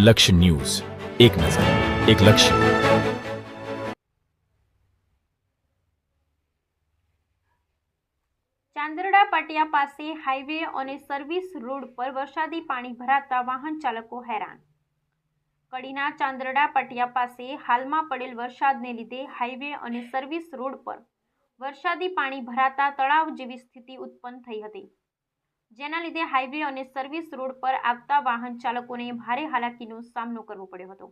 લક્ષ્ય ન્યૂઝ. એક નજર, એક લક્ષ્ય. ચાંદરડા પાટિયા પાસે હાઈવે અને સર્વિસ રોડ પર વરસાદી પાણી ભરાતા વાહન ચાલકો હેરાન. કડીના ચાંદરડા પાટિયા પાસે હાલમાં પડેલ વરસાદને લીધે હાઈવે અને સર્વિસ રોડ પર વરસાદી પાણી ભરાતા તળાવ જેવી સ્થિતિ ઉત્પન્ન થઈ હતી. જેના લીધે હાઈવે અને સર્વિસ રોડ પર આવતા વાહન ચાલકોને ભારે હાલાકીનો સામનો કરવો પડ્યો હતો.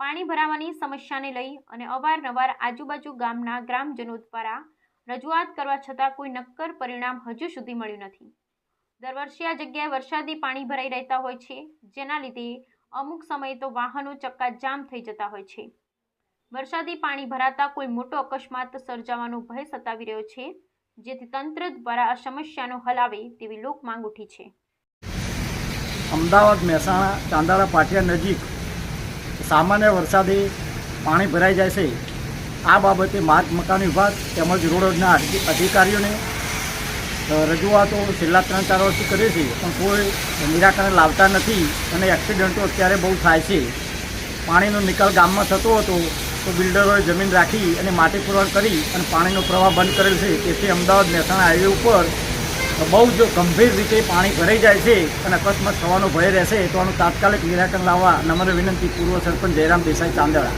પાણી ભરાવાની સમસ્યાને લઈ અને અવારનવાર આજુબાજુ ગામના ગ્રામજનો દ્વારા રજૂઆત કરવા છતાં કોઈ નક્કર પરિણામ હજુ સુધી મળ્યું નથી. દર વર્ષે આ જગ્યાએ વરસાદી પાણી ભરાઈ રહેતા હોય છે, જેના લીધે અમુક સમયે તો વાહનો ચક્કાજામ થઈ જતા હોય છે. વરસાદી પાણી ભરાતા કોઈ મોટો અકસ્માત સર્જાવાનો ભય સતાવી રહ્યો છે જેથી તંત્ર દ્વારા આ સમસ્યાનો હલ આવે તેવી લોક માંગ ઉઠી છે. અમદાવાદ, મહેસાણા, ચાંદાળા પાટિયા નજીક સામાન્ય વરસાદે પાણી ભરાઈ જાય છે. આ બાબતે માર્ગ, મકાન વિભાગ તેમજ રોડના અધિ- અધિકારીઓને રજૂઆતો છેલ્લા ત્રણ, ચાર વર્ષથી કરીએ છે, પણ કોઈ નિરાકરણ લાવતા નથી અને એક્સિડન્ટો અત્યારે બહુ થાય છે. પાણીનો નિકાલ ગામમાં થતો હતો તો બિલ્ડરોએ જમીન રાખી અને માટી પુરવઠ કરી અને પાણીનો પ્રવાહ બંધ કરેલ છે. તેથી અમદાવાદ મહેસાણા હાઈવે ઉપર બહુ જ ગંભીર રીતે પાણી ભરાઈ જાય છે અને અકસ્માત થવાનો ભય રહેશે તો આનું તાત્કાલિક નિરાકરણ લાવવા નમ્ર વિનંતી પૂર્વ સરપંચ જયરામ દેસાઈ ચાંદડા